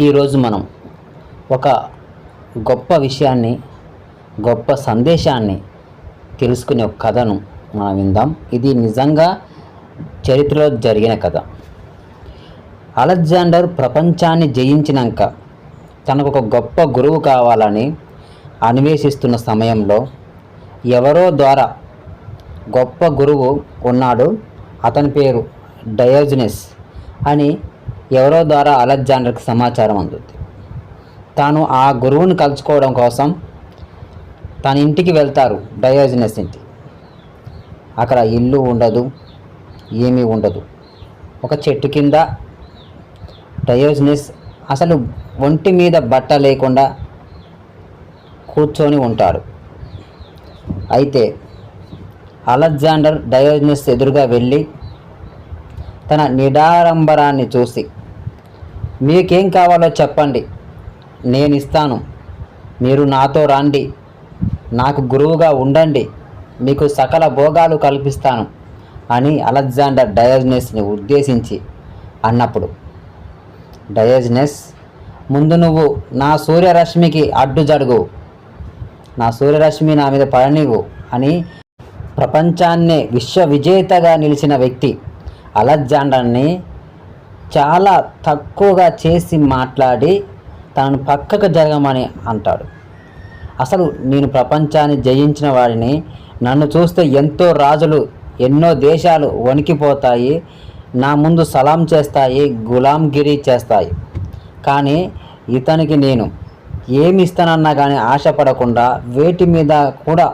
ఈరోజు మనం ఒక గొప్ప విషయాన్ని గొప్ప సందేశాన్ని తెలుసుకునే ఒక కథను మనం విందాం. ఇది నిజంగా చరిత్రలో జరిగిన కథ. అలెగ్జాండర్ ప్రపంచాన్ని జయించినాక తనకు ఒక గొప్ప గురువు కావాలని అన్వేషిస్తున్న సమయంలో ఎవరో ద్వారా గొప్ప గురువు ఉన్నాడు. అతని పేరు డయోజనెస్ అని ఎవరో ద్వారా అలెగ్జాండర్కి సమాచారం అందుతుంది తాను ఆ గురువుని కలుసుకోవడం కోసం తన ఇంటికి వెళ్తారు డయోజనస్ ఇంటి. అక్కడ ఇల్లు ఉండదు ఏమీ ఉండదు. ఒక చెట్టు కింద డయోజనస్ అసలు ఒంటి మీద బట్ట లేకుండా కూర్చొని ఉంటాడు. అయితే అలెగ్జాండర్ డయోజనస్ ఎదురుగా వెళ్ళి తన నిడారంబరాన్ని చూసి మీకేం కావాలో చెప్పండి. నేను ఇస్తాను మీరు నాతో రండి. నాకు గురువుగా ఉండండి. మీకు సకల భోగాలు కల్పిస్తాను అని అలెగ్జాండర్ డయోజనస్ని ఉద్దేశించి అన్నప్పుడు డయోజనస్ ముందు నువ్వు నా సూర్యరశ్మికి అడ్డు జరుగు. నా సూర్యరశ్మి నా మీద పడనివ్వు అని ప్రపంచాన్నే విశ్వ విజేతగా నిలిచిన వ్యక్తి అలెగ్జాండర్ని చాలా తక్కువగా చేసి మాట్లాడి తనను పక్కకు జరగమని అంటాడు. అసలు నేను ప్రపంచాన్ని జయించిన వాడిని నన్ను చూస్తే ఎంతో రాజులు ఎన్నో దేశాలు వణికిపోతాయి నా ముందు సలాం చేస్తాయి గులాంగిరి చేస్తాయి. కానీ ఇతనికి నేను ఏమి ఇస్తానన్నా కానీ ఆశపడకుండా వేటి మీద కూడా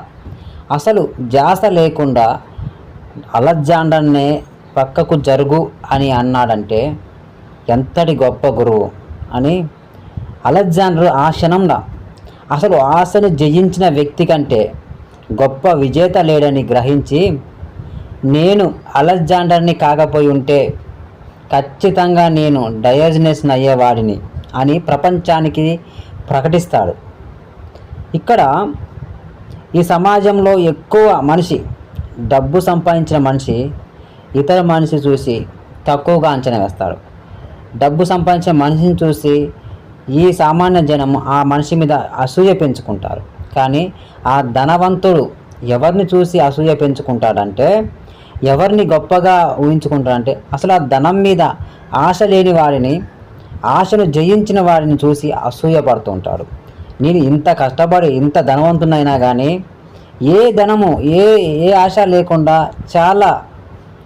అసలు జాస లేకుండా అలెగ్జాండర్నే పక్కకు జరుగు అని అన్నాడంటే ఎంతటి గొప్ప గురువు? అని అలెగ్జాండర్ ఆ క్షణంలో అసలు ఆశను జయించిన వ్యక్తి కంటే గొప్ప విజేత లేడని గ్రహించి నేను అలెగ్జాండర్ని కాకపోయి ఉంటే ఖచ్చితంగా నేను డయోజనస్ని అయ్యేవాడిని అని ప్రపంచానికి ప్రకటిస్తాడు. ఇక్కడ ఈ సమాజంలో ఎక్కువ మనిషి డబ్బు సంపాదించిన మనిషి ఇతర మనిషి చూసి తక్కువగా అంచనా వేస్తారు డబ్బు సంపాదించిన మనిషిని చూసి ఈ సామాన్య జనం ఆ మనిషి మీద అసూయ పెంచుకుంటారు. కానీ ఆ ధనవంతుడు ఎవరిని చూసి అసూయ పెంచుకుంటాడంటే ఎవరిని గొప్పగా ఊహించుకుంటాడంటే అసలు ఆ ధనం మీద ఆశ లేని వారిని ఆశను జయించిన వారిని చూసి అసూయ పడుతుంటాడు నేను ఇంత కష్టపడి ఇంత ధనవంతునైనా కానీ ఏ ధనము ఏ ఏ ఆశ లేకుండా చాలా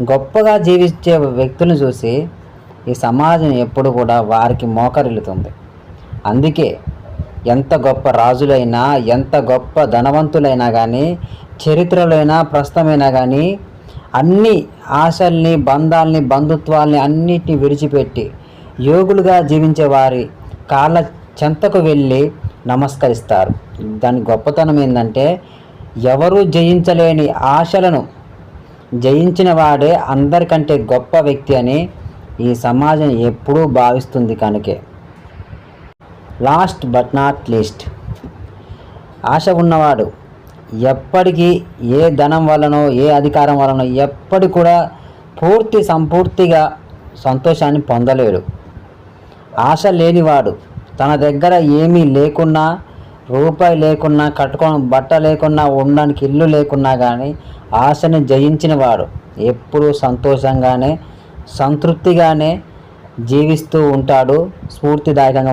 గొప్పగా జీవించే వ్యక్తులను చూసి ఈ సమాజం ఎప్పుడు కూడా వారికి మోకరిల్లుతుంది. అందుకే ఎంత గొప్ప రాజులైనా ఎంత గొప్ప ధనవంతులైనా కానీ చరిత్రలైనా ప్రస్తుతమైనా కానీ అన్ని ఆశల్ని బంధాల్ని బంధుత్వాల్ని అన్నిటిని విడిచిపెట్టి యోగులుగా జీవించే వారి కాళ్ళ చెంతకు వెళ్ళి నమస్కరిస్తారు. దాని గొప్పతనం ఏంటంటే ఎవరూ జయించలేని ఆశలను జయించిన వాడే అందరికంటే గొప్ప వ్యక్తి అని ఈ సమాజం ఎప్పుడూ భావిస్తుంది కనుకే. లాస్ట్ బట్ నాట్ లీస్ట్ ఆశ ఉన్నవాడు ఎప్పటికీ ఏ ధనం వలనో ఏ అధికారం వలనో ఎప్పటి కూడా పూర్తి సంపూర్తిగా సంతోషాన్ని పొందలేడు. ఆశ లేనివాడు తన దగ్గర ఏమీ లేకున్నా రూపాయి లేకున్నా కట్టుకో బట్ట లేకున్నా ఉండడానికి ఇల్లు లేకున్నా కానీ ఆశని జయించిన వాడు ఎప్పుడూ సంతోషంగానే సంతృప్తిగానే జీవిస్తూ ఉంటాడు. స్ఫూర్తిదాయకంగా